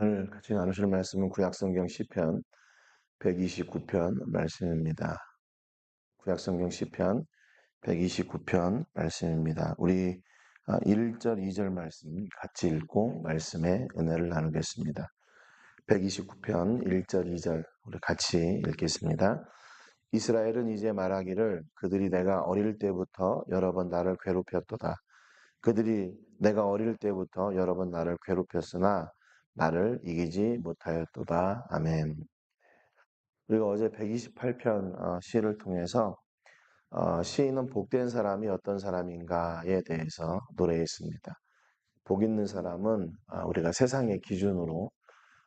오늘 같이 나누실 말씀은 구약성경 시편 129편 말씀입니다. 구약성경 시편 129편 말씀입니다. 우리 1절, 아, 2절 말씀 같이 읽고 말씀의 은혜를 나누겠습니다. 129편 1절, 2절 우리 같이 읽겠습니다. 이스라엘은 이제 말하기를 그들이 내가 어릴 때부터 여러 번 나를 괴롭혔도다. 그들이 내가 어릴 때부터 여러 번 나를 괴롭혔으나 나를 이기지 못하였도다. 아멘. 우리가 어제 128편 어, 시를 통해서 어, 시인은 복된 사람이 어떤 사람인가에 대해서 노래했습니다. 복 있는 사람은 아, 우리가 세상의 기준으로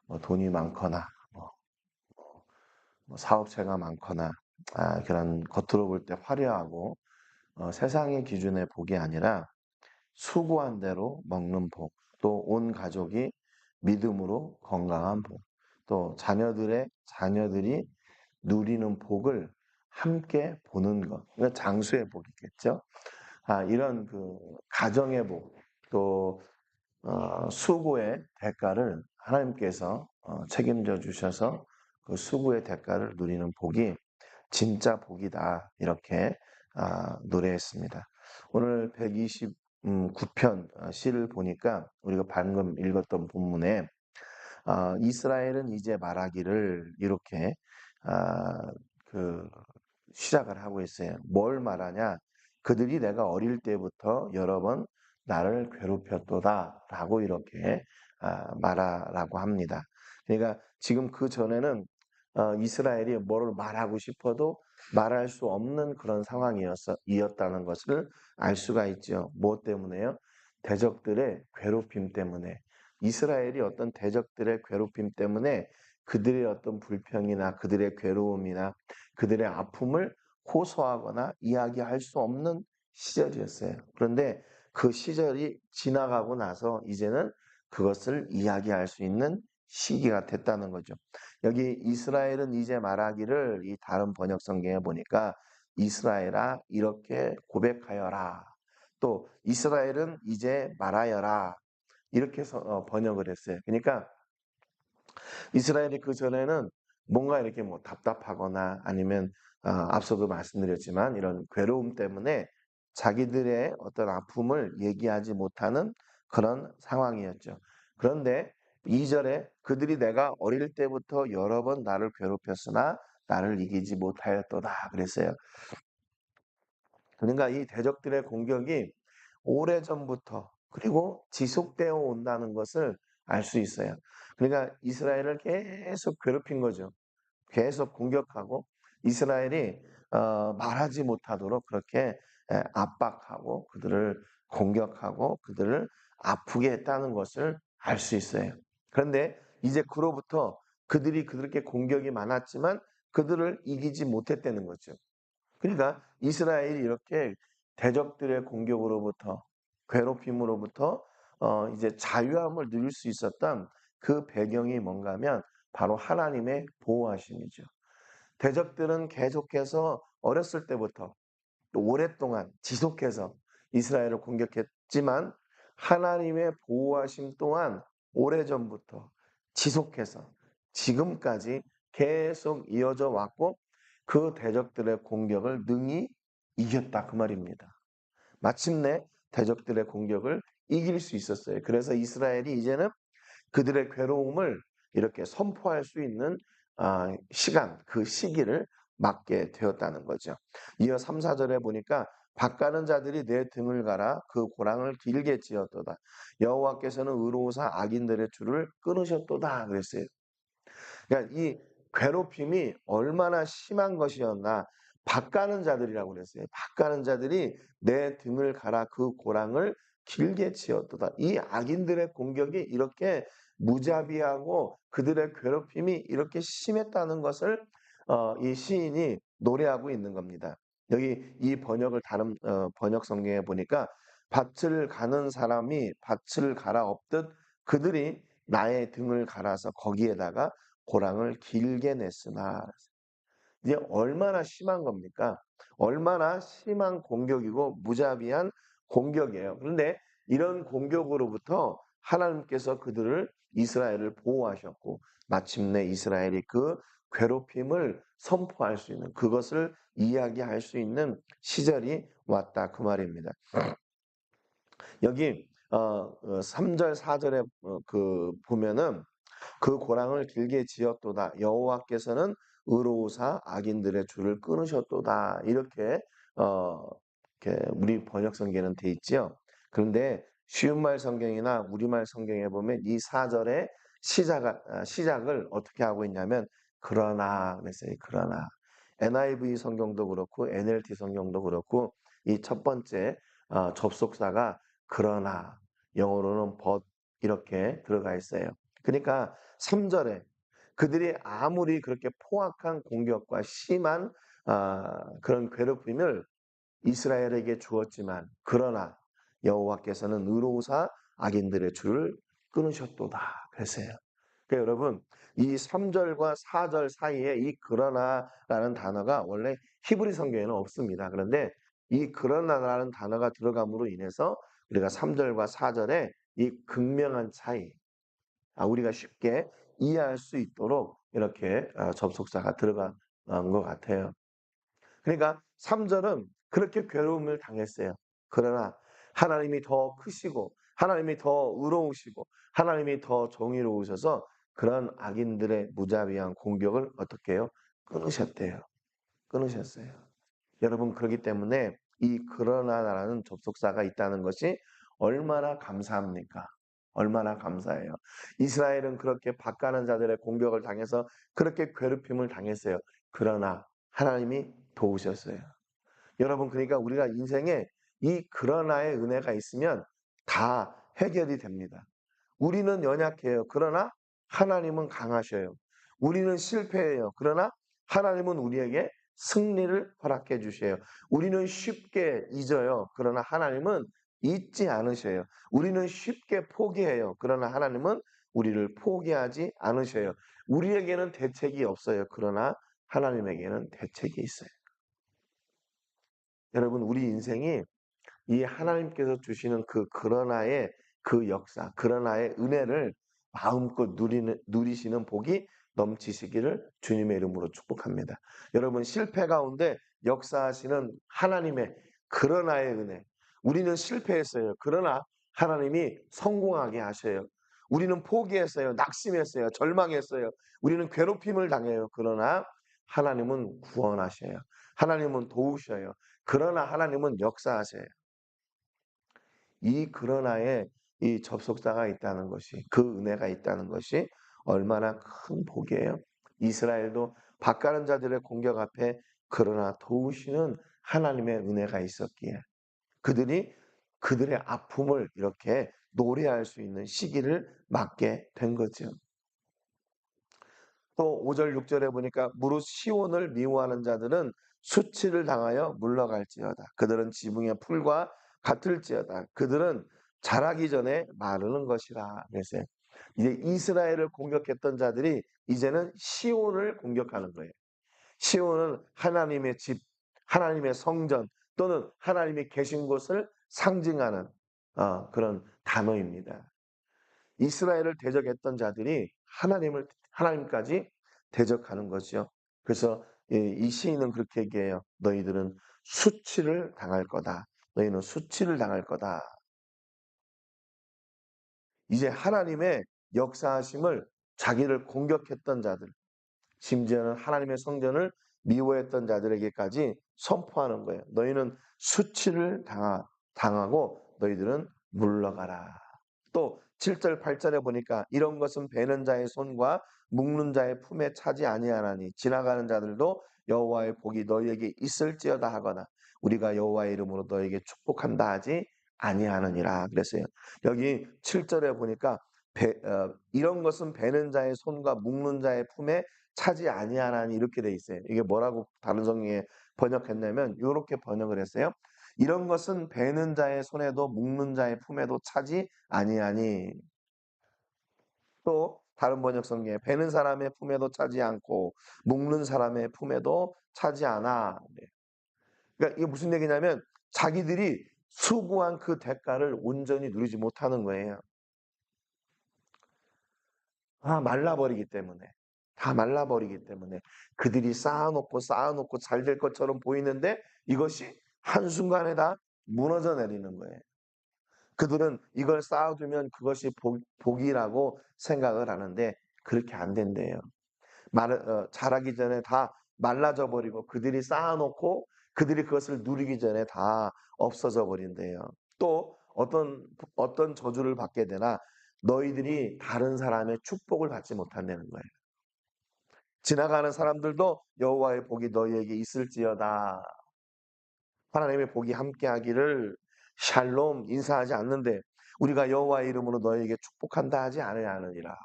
뭐 돈이 많거나 뭐, 뭐 사업체가 많거나 아, 그런 겉으로 볼 때 화려하고 어, 세상의 기준의 복이 아니라 수고한 대로 먹는 복, 또 온 가족이 믿음으로 건강한 복, 또 자녀들의 자녀들이 누리는 복을 함께 보는 것, 그러니까 장수의 복이겠죠. 아, 이런 그 가정의 복, 또 어, 수고의 대가를 하나님께서 어, 책임져 주셔서 그 수고의 대가를 누리는 복이 진짜 복이다 이렇게 아, 노래했습니다. 오늘 120 음, 9편 어, 시를 보니까 우리가 방금 읽었던 본문에 어, 이스라엘은 이제 말하기를 이렇게 아, 그 시작을 하고 있어요. 뭘 말하냐? 그들이 내가 어릴 때부터 여러 번 나를 괴롭혔도다라고 이렇게 아, 말하라고 합니다. 그러니까 지금 그 전에는 어, 이스라엘이 뭐를 말하고 싶어도 말할 수 없는 그런 상황이었다는 것을 알 수가 있죠. 무엇 때문에요? 대적들의 괴롭힘 때문에 이스라엘이 어떤 대적들의 괴롭힘 때문에 그들의 어떤 불평이나 그들의 괴로움이나 그들의 아픔을 호소하거나 이야기할 수 없는 시절이었어요. 그런데 그 시절이 지나가고 나서 이제는 그것을 이야기할 수 있는 시기가 됐다는 거죠. 여기 이스라엘은 이제 말하기를 이 다른 번역 성경에 보니까 이스라엘아 이렇게 고백하여라. 또 이스라엘은 이제 말하여라. 이렇게 서, 어, 번역을 했어요. 그러니까 이스라엘이 그 전에는 뭔가 이렇게 뭐 답답하거나 아니면 어, 앞서도 말씀드렸지만 이런 괴로움 때문에 자기들의 어떤 아픔을 얘기하지 못하는 그런 상황이었죠. 그런데 2절에 그들이 내가 어릴 때부터 여러 번 나를 괴롭혔으나 나를 이기지 못하였도다 그랬어요. 그러니까 이 대적들의 공격이 오래 전부터 그리고 지속되어 온다는 것을 알 수 있어요. 그러니까 이스라엘을 계속 괴롭힌 거죠. 계속 공격하고 이스라엘이 어, 말하지 못하도록 그렇게 압박하고 그들을 공격하고 그들을 아프게 했다는 것을 알 수 있어요. 그런데 이제 그로부터 그들이 그렇게 공격이 많았지만 그들을 이기지 못했다는 거죠. 그러니까 이스라엘이 이렇게 대적들의 공격으로부터 괴롭힘으로부터 어 이제 자유함을 누릴 수 있었던 그 배경이 뭔가 하면 바로 하나님의 보호하심이죠. 대적들은 계속해서 어렸을 때부터 오랫동안 지속해서 이스라엘을 공격했지만 하나님의 보호하심 또한 오래전부터 지속해서 지금까지 계속 이어져 왔고 그 대적들의 공격을 능히 이겼다 그 말입니다. 마침내 대적들의 공격을 이길 수 있었어요. 그래서 이스라엘이 이제는 그들의 괴로움을 이렇게 선포할 수 있는 아, 시간, 그 시기를 맞게 되었다는 거죠. 이어 3, 4절에 보니까 밭가는 자들이 내 등을 갈아 그 고랑을 길게 지었도다. 여호와께서는 의로우사 악인들의 줄을 끊으셨도다 그랬어요. 그러니까 이 괴롭힘이 얼마나 심한 것이었나 밭가는 자들이라고 그랬어요. 밭가는 자들이 내 등을 갈아 그 고랑을 길게 지었도다. 이 악인들의 공격이 이렇게 무자비하고 그들의 괴롭힘이 이렇게 심했다는 것을 어, 이 시인이 노래하고 있는 겁니다. 여기 이 번역을 다른 어, 번역 성경에 보니까 밭을 가는 사람이 밭을 갈아 엎듯 그들이 나의 등을 갈아서 거기에다가 고랑을 길게 냈으나 이제 얼마나 심한 겁니까? 얼마나 심한 공격이고 무자비한 공격이에요. 그런데 이런 공격으로부터 하나님께서 그들을 이스라엘을 보호하셨고 마침내 이스라엘이 그 괴롭힘을 선포할 수 있는 그것을 이야기할 수 있는 시절이 왔다 그 말입니다. 여기 어, 3절 4절에 어, 그 보면은 그 고랑을 길게 지었도다 여호와께서는 의로우사 악인들의 줄을 끊으셨도다 이렇게 어 이렇게 우리 번역 성경에는 돼 있지요. 그런데 쉬운 말 성경이나 우리말 성경에 보면 이 4절의 시작 아, 시작을 어떻게 하고 있냐면 그러나 그랬어요. 그러나 NIV 성경도 그렇고 NLT 성경도 그렇고 이 첫 번째 어, 접속사가 그러나 영어로는 but 이렇게 들어가 있어요. 그러니까 3절에 그들이 아무리 그렇게 포악한 공격과 심한 아, 그런 괴롭힘을 이스라엘에게 주었지만 그러나 여호와께서는 의로우사 악인들의 줄을 끊으셨도다. 그랬어요. 그러니까 여러분 이 3절과 4절 사이에 이 그러나라는 단어가 원래 히브리 성경에는 없습니다. 그런데 이 그러나라는 단어가 들어감으로 인해서 우리가 3절과 4절에 이 극명한 차이, 아, 우리가 쉽게 이해할 수 있도록 이렇게 아, 접속사가 들어간 것 같아요. 그러니까 3절은 그렇게 괴로움을 당했어요. 그러나 하나님이 더 크시고 하나님이 더 의로우시고 하나님이 더 정의로우셔서 그런 악인들의 무자비한 공격을 어떻게 해요? 끊으셨대요. 끊으셨어요. 여러분 그렇기 때문에 이 그러나라는 접속사가 있다는 것이 얼마나 감사합니까? 얼마나 감사해요. 이스라엘은 그렇게 바가는 자들의 공격을 당해서 그렇게 괴롭힘을 당했어요. 그러나 하나님이 도우셨어요. 여러분 그러니까 우리가 인생에 이 그러나의 은혜가 있으면 다 해결이 됩니다. 우리는 연약해요. 그러나 하나님은 강하셔요. 우리는 실패해요. 그러나 하나님은 우리에게 승리를 허락해 주셔요. 우리는 쉽게 잊어요. 그러나 하나님은 잊지 않으셔요. 우리는 쉽게 포기해요. 그러나 하나님은 우리를 포기하지 않으셔요. 우리에게는 대책이 없어요. 그러나 하나님에게는 대책이 있어요. 여러분, 우리 인생이 이 하나님께서 주시는 그 그러나의 그 역사, 그러나의 은혜를 마음껏 누리는, 누리시는 복이 넘치시기를 주님의 이름으로 축복합니다. 여러분, 실패 가운데 역사하시는 하나님의 그러나의 은혜. 우리는 실패했어요. 그러나 하나님이 성공하게 하셔요. 우리는 포기했어요. 낙심했어요. 절망했어요. 우리는 괴롭힘을 당해요. 그러나 하나님은 구원하셔요. 하나님은 도우셔요. 그러나 하나님은 역사하세요. 이 그러나에 이 접속사가 있다는 것이 그 은혜가 있다는 것이 얼마나 큰 복이에요. 이스라엘도 바가는 자들의 공격 앞에 그러나 도우시는 하나님의 은혜가 있었기에 그들이 그들의 아픔을 이렇게 노래할 수 있는 시기를 맞게 된 거죠. 또 5절 6절에 보니까 무릇 시온을 미워하는 자들은 수치를 당하여 물러갈지어다. 그들은 지붕의 풀과 같을지어다. 그들은 자라기 전에 마르는 것이라. 그래서 이제 이스라엘을 공격했던 자들이 이제는 시온을 공격하는 거예요. 시온은 하나님의 집, 하나님의 성전 또는 하나님이 계신 곳을 상징하는 어, 그런 단어입니다. 이스라엘을 대적했던 자들이 하나님을 하나님까지 대적하는 거죠. 그래서 이 시인은 그렇게 얘기해요. 너희들은 수치를 당할 거다. 너희는 수치를 당할 거다. 이제 하나님의 역사하심을 자기를 공격했던 자들, 심지어는 하나님의 성전을 미워했던 자들에게까지 선포하는 거예요. 너희는 수치를 당하, 당하고 너희들은 물러가라. 또 7절 8절에 보니까 이런 것은 베는 자의 손과 묶는 자의 품에 차지 아니하나니 지나가는 자들도 여호와의 복이 너희에게 있을지어다 하거나 우리가 여호와의 이름으로 너에게 축복한다 하지 아니하느니라 그랬어요. 여기 7절에 보니까 배, 어, 이런 것은 베는 자의 손과 묶는 자의 품에 차지 아니하나니 이렇게 돼 있어요. 이게 뭐라고 다른 성경에 번역했냐면 이렇게 번역을 했어요. 이런 것은 베는 자의 손에도 묶는 자의 품에도 차지 아니하니 또 다른 번역 성경에 베는 사람의 품에도 차지 않고 묶는 사람의 품에도 차지 않아. 네. 그러니까 이게 무슨 얘기냐면 자기들이 수고한 그 대가를 온전히 누리지 못하는 거예요. 다 말라버리기 때문에 다 말라버리기 때문에 그들이 쌓아놓고 쌓아놓고 잘 될 것처럼 보이는데 이것이 한순간에 다 무너져 내리는 거예요. 그들은 이걸 쌓아두면 그것이 복, 복이라고 생각을 하는데 그렇게 안 된대요. 말, 어, 자라기 전에 다 말라져 버리고 그들이 쌓아놓고 그들이 그것을 누리기 전에 다 없어져 버린대요. 또 어떤 어떤 저주를 받게 되나 너희들이 다른 사람의 축복을 받지 못한다는 거예요. 지나가는 사람들도 여호와의 복이 너희에게 있을지어다. 하나님의 복이 함께하기를 샬롬 인사하지 않는데 우리가 여호와의 이름으로 너희에게 축복한다 하지 않으냐 하느니라.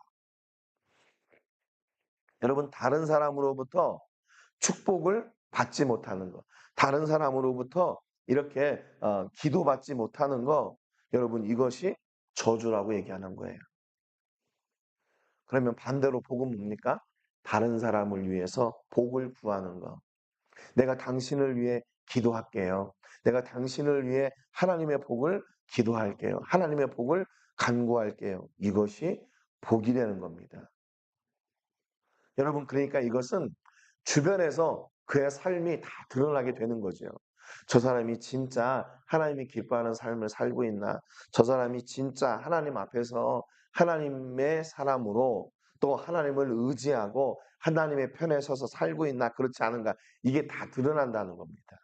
여러분 다른 사람으로부터 축복을 받지 못하는 것, 다른 사람으로부터 이렇게 어, 기도받지 못하는 거, 여러분 이것이 저주라고 얘기하는 거예요. 그러면 반대로 복은 뭡니까? 다른 사람을 위해서 복을 구하는 거. 내가 당신을 위해 기도할게요. 내가 당신을 위해 하나님의 복을 기도할게요. 하나님의 복을 간구할게요. 이것이 복이 되는 겁니다. 여러분, 그러니까 이것은 주변에서 그의 삶이 다 드러나게 되는 거죠. 저 사람이 진짜 하나님이 기뻐하는 삶을 살고 있나? 저 사람이 진짜 하나님 앞에서 하나님의 사람으로 또 하나님을 의지하고 하나님의 편에 서서 살고 있나? 그렇지 않은가? 이게 다 드러난다는 겁니다.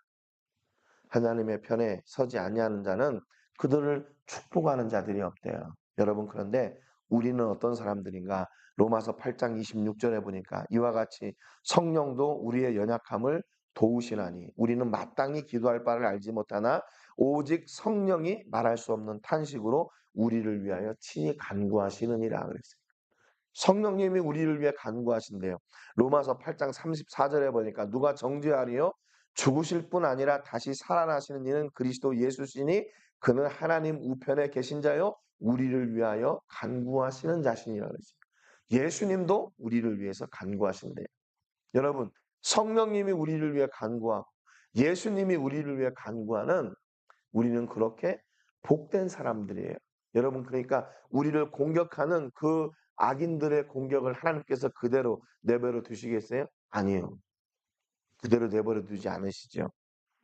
하나님의 편에 서지 아니하는 자는 그들을 축복하는 자들이 없대요. 여러분 그런데 우리는 어떤 사람들인가? 로마서 8장 26절에 보니까 이와 같이 성령도 우리의 연약함을 도우시나니 우리는 마땅히 기도할 바를 알지 못하나 오직 성령이 말할 수 없는 탄식으로 우리를 위하여 친히 간구하시느니라 그랬어요. 성령님이 우리를 위해 간구하신대요. 로마서 8장 34절에 보니까 누가 정죄하리요? 죽으실 뿐 아니라 다시 살아나시는 이는 그리스도 예수시니 그는 하나님 우편에 계신 자요 우리를 위하여 간구하시는 자신이라 그랬어요. 예수님도 우리를 위해서 간구하신대요. 여러분, 성령님이 우리를 위해 간구하고 예수님이 우리를 위해 간구하는 우리는 그렇게 복된 사람들이에요. 여러분, 그러니까 우리를 공격하는 그 악인들의 공격을 하나님께서 그대로 내버려 두시겠어요? 아니요. 그대로 내버려 두지 않으시죠.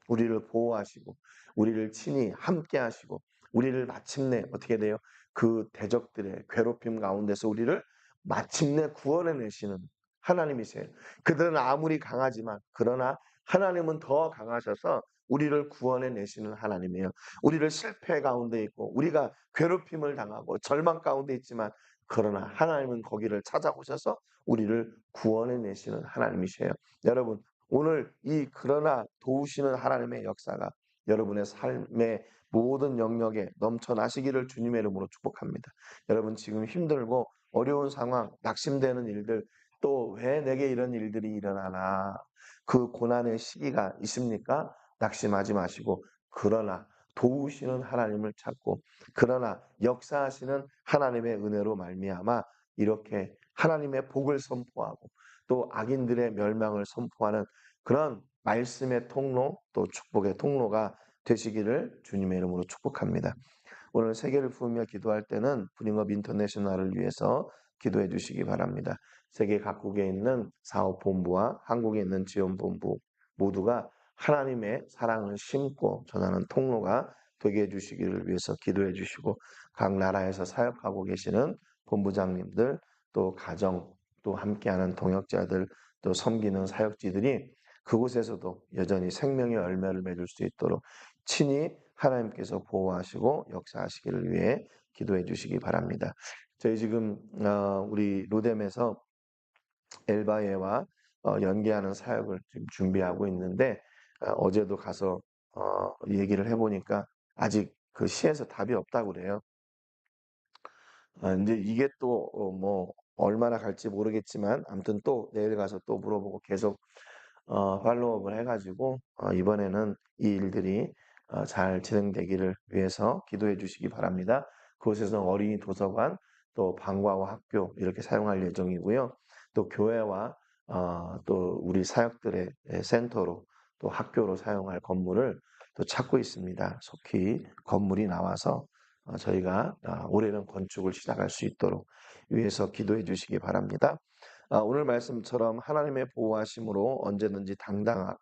우리를 보호하시고, 우리를 친히 함께 하시고, 우리를 마침내 어떻게 돼요? 그 대적들의 괴롭힘 가운데서 우리를 마침내 구원해내시는 하나님이세요. 그들은 아무리 강하지만 그러나 하나님은 더 강하셔서 우리를 구원해 내시는 하나님이에요. 우리를 실패 가운데 있고 우리가 괴롭힘을 당하고 절망 가운데 있지만 그러나 하나님은 거기를 찾아오셔서 우리를 구원해 내시는 하나님이세요. 여러분 오늘 이 그러나 도우시는 하나님의 역사가 여러분의 삶의 모든 영역에 넘쳐나시기를 주님의 이름으로 축복합니다. 여러분 지금 힘들고 어려운 상황, 낙심되는 일들, 또 왜 내게 이런 일들이 일어나나 그 고난의 시기가 있습니까? 낙심하지 마시고 그러나 도우시는 하나님을 찾고 그러나 역사하시는 하나님의 은혜로 말미암아 이렇게 하나님의 복을 선포하고 또 악인들의 멸망을 선포하는 그런 말씀의 통로 또 축복의 통로가 되시기를 주님의 이름으로 축복합니다. 오늘 세계를 부으며 기도할 때는 브링업 인터내셔널을 위해서 기도해 주시기 바랍니다. 세계 각국에 있는 사업본부와 한국에 있는 지원본부 모두가 하나님의 사랑을 심고 전하는 통로가 되게 해 주시기를 위해서 기도해 주시고 각 나라에서 사역하고 계시는 본부장님들 또 가정 또 함께하는 동역자들 또 섬기는 사역지들이 그곳에서도 여전히 생명의 열매를 맺을 수 있도록 친히 하나님께서 보호하시고 역사하시기를 위해 기도해 주시기 바랍니다. 저희 지금 어, 우리 로뎀에서 엘바예와 어, 연계하는 사역을 지금 준비하고 있는데 어, 어제도 가서 얘기를 해보니까 아직 그 시에서 답이 없다고 그래요. 근데 이게 또 뭐 얼마나 갈지 모르겠지만 아무튼 또 내일 가서 또 물어보고 계속 팔로우업을 해가지고 이번에는 이 일들이 어, 잘 진행되기를 위해서 기도해 주시기 바랍니다. 그곳에서 어린이 도서관, 또 방과후 학교 이렇게 사용할 예정이고요. 또 교회와 어, 또 우리 사역들의 센터로 또 학교로 사용할 건물을 또 찾고 있습니다. 속히 건물이 나와서 어, 저희가 아, 올해는 건축을 시작할 수 있도록 위해서 기도해 주시기 바랍니다. 아, 오늘 말씀처럼 하나님의 보호하심으로 언제든지 당당한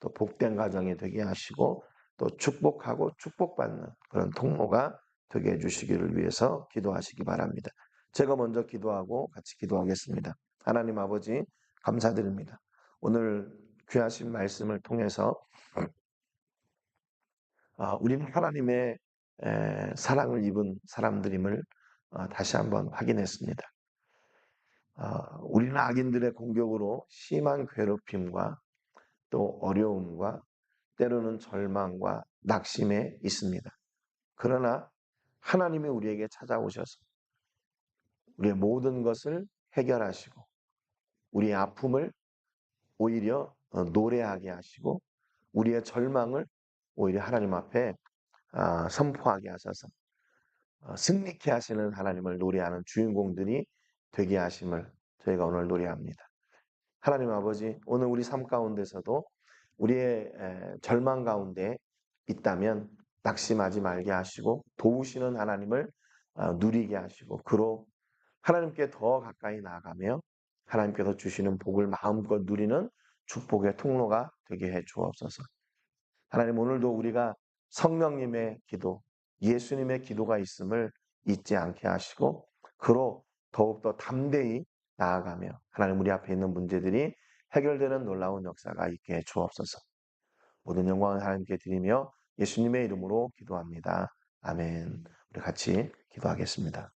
또 복된 가정이 되게 하시고 또 축복하고 축복받는 그런 통로가 되게 해주시기를 위해서 기도하시기 바랍니다. 제가 먼저 기도하고 같이 기도하겠습니다. 하나님 아버지 감사드립니다. 오늘 귀하신 말씀을 통해서 아, 우리는 하나님의 사랑을 입은 사람들임을 어, 다시 한번 확인했습니다. 아, 우리는 악인들의 공격으로 심한 괴롭힘과 또 어려움과 때로는 절망과 낙심에 있습니다. 그러나 하나님이 우리에게 찾아오셔서 우리의 모든 것을 해결하시고 우리의 아픔을 오히려 어, 노래하게 하시고 우리의 절망을 오히려 하나님 앞에 아, 선포하게 하셔서 어, 승리케 하시는 하나님을 노래하는 주인공들이 되게 하심을 저희가 오늘 노래합니다. 하나님 아버지, 오늘 우리 삶 가운데서도 우리의 절망 가운데 있다면 낙심하지 말게 하시고 도우시는 하나님을 어, 누리게 하시고 그로 하나님께 더 가까이 나아가며 하나님께서 주시는 복을 마음껏 누리는 축복의 통로가 되게 해 주옵소서. 하나님 오늘도 우리가 성령님의 기도, 예수님의 기도가 있음을 잊지 않게 하시고 그로 더욱더 담대히 나아가며 하나님 우리 앞에 있는 문제들이 해결되는 놀라운 역사가 있게 해 주옵소서. 모든 영광을 하나님께 드리며 예수님의 이름으로 기도합니다. 아멘. 우리 같이 기도하겠습니다.